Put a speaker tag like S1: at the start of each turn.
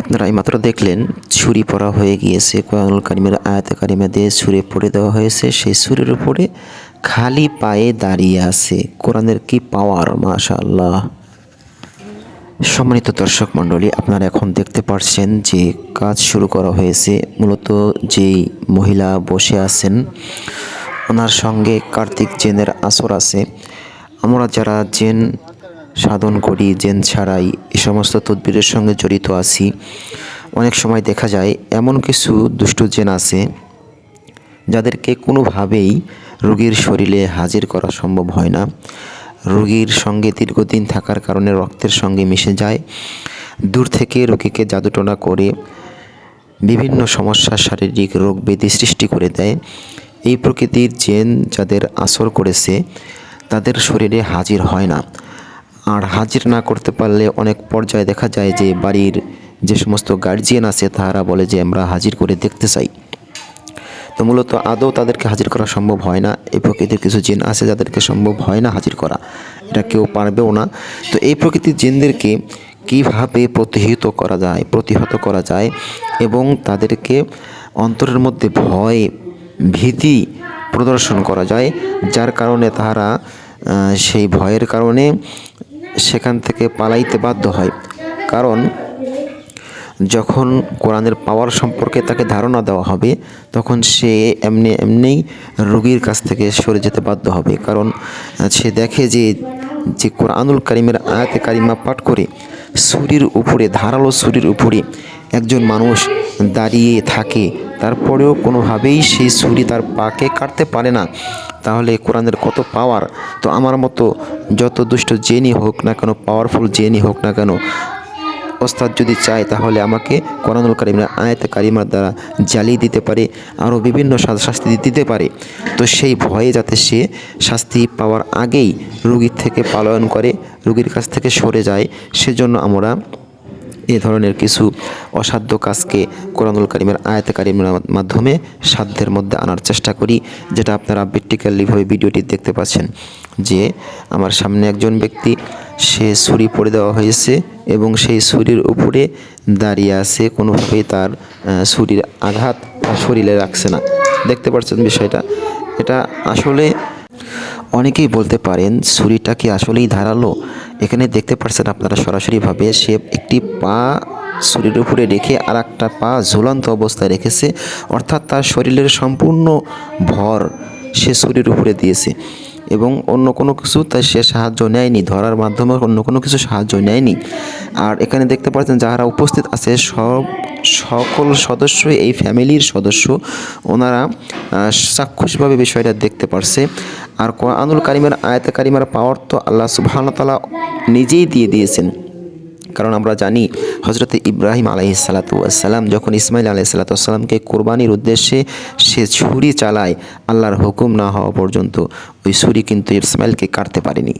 S1: আপনারা এইমাত্র দেখলেন, ছুরি পড়া হয়ে গিয়েছে কোরআনুল কারিমের আয়াত কারিমা দিয়ে ছুরি পড়ে দেওয়া হয়েছে। সেই ছুরির উপরে খালি পায়ে দাঁড়িয়ে আছে। কোরআনের কি পাওয়ার মাশাআল্লাহ। সম্মানিত দর্শক মণ্ডলী, আপনারা এখন দেখতে পারছেন যে কাজ শুরু করা হয়েছে। মূলত যেই মহিলা বসে আছেন, ওনার সঙ্গে কার্তিক জেনের আসর আছে। আমরা যারা জেন সাধন করি, জেন ছাড়াই, এ সমস্ত তদবিরের সঙ্গে জড়িত আছি। অনেক সময় দেখা যায়, এমন কিছু দুষ্ট জেন আছে, যাদেরকে কোনোভাবেই রোগীর শরীরে হাজির করা সম্ভব হয় না। রোগীর সঙ্গে দীর্ঘদিন থাকার কারণে রক্তের সঙ্গে মিশে যায়। দূর থেকে রোগীকে জাদুটনা করে বিভিন্ন সমস্যা শারীরিক রোগ ব্যাধি সৃষ্টি করে দেয়। এই প্রকৃতির জেন যাদের আসর করেছে, তাদের শরীরে হাজির হয় না। আর হাজির না করতে পারলে অনেক পর্যায়ে দেখা যায় যে বাড়ির যে সমস্ত গার্জিয়ান আছে তারা বলে যে আমরা হাজির করে দেখতে চাই। তো মূলত আদৌ তাদেরকে হাজির করা সম্ভব হয় না, এই প্রকৃতির কিছু জিন আছে যাদেরকে সম্ভব হয় না হাজির করা। এটা কেউ পারবেও না। তো এই প্রকৃতির জিনদেরকে কীভাবে প্রতিহিত করা যায়, প্রতিহত করা যায় এবং তাদেরকে অন্তরের মধ্যে ভয়, ভীতি প্রদর্শন করা যায়, যার কারণে তারা সেই ভয়ের কারণে সেখান থেকে পালাইতে বাধ্য হয়। কারণ, যখন কোরআনের পাওয়ার সম্পর্কে তাকে ধারণা দেওয়া হবে, তখন সে এমনি এমনিই রোগীর কাছ থেকে সরে যেতে বাধ্য হবে। কারণ, সে দেখে যে যে কোরআনুল কারিমের আয়াতে কারিমা পাঠ করে ছুরির উপরে, ধারালো ছুরির উপরে একজন মানুষ দাঁড়িয়ে থাকে, তারপরেও কোনোভাবেই সেই ছুরি তার পাকে কাটতে পারে না। তাহলে কোরআনের কত পাওয়ার তো আমার মতো যত দুষ্ট জেনই হোক না কেন পাওয়ারফুল জেনই হোক না কেন, ওস্তাদ যদি চায় তাহলে আমাকে কোরআনুল কারিমের আয়াত কারিমার দ্বারা জ্বালিয়ে দিতে পারে আরও বিভিন্ন শাস্তি দিতে পারে। তো সেই ভয়ে যাতে সে শাস্তি পাওয়ার আগেই রুগীর থেকে পালন করে, রুগীর কাছ থেকে সরে যায়, সেজন্য আমরা এ ধরনের কিছু অসাধ্য কাজকে কোরআনুল কারিমের আয়াত কারিমের মাধ্যমে সাধ্যের মধ্যে আনার চেষ্টা করি, যেটা আপনারা প্র্যাকটিক্যালিভাবে ভিডিওটি দেখতে পাচ্ছেন যে আমার সামনে একজন ব্যক্তি, সে ছুরি পড়ে দেওয়া হয়েছে এবং সেই ছুরির উপরে দাঁড়িয়ে আছে, কোনোভাবেই তার ছুরির আঘাত শরীরে রাখছে না। দেখতে পাচ্ছেন বিষয়টা? এটা আসলে অনেকেই বলতে পারেন, ছুরিটা কি আসলেই ধারালো? এখানে দেখতে পাচ্ছেন আপনারা সরাসরিভাবে, সে একটি পা শরীরের উপরে রেখে আর একটা পা ঝুলন্ত অবস্থায় রেখেছে, অর্থাৎ তার শরীরের সম্পূর্ণ ভর সে শরীর উপরে দিয়েছে। এবং অন্য কোনো কিছু, তাই সে সাহায্য নেয়নি। ধরার মাধ্যমে অন্য কোনো কিছু সাহায্য নেয়নি। আর এখানে দেখতে পাচ্ছেন যারা উপস্থিত আছে, সব, সকল সদস্য এই ফ্যামিলির সদস্য। ওনারা সাক্ষুষভাবে বিষয়টা দেখতে পারছে। আর কোরআনুল কারিমের, আয়তা কারিমার পাওয়ার তো আল্লাহ তাআলা নিজেই দিয়ে দিয়েছেন। কারণ আমরা জানি হজরত ইব্রাহিম আলাই সালাতাম যখন ইসমাইল আলাই সালাতামকে কোরবানির উদ্দেশ্যে সে ছুরি চালায়, আল্লাহর হুকুম না হওয়া পর্যন্ত ওই ছুরি কিন্তু ইসমাইলকে কাটতে পারেনি।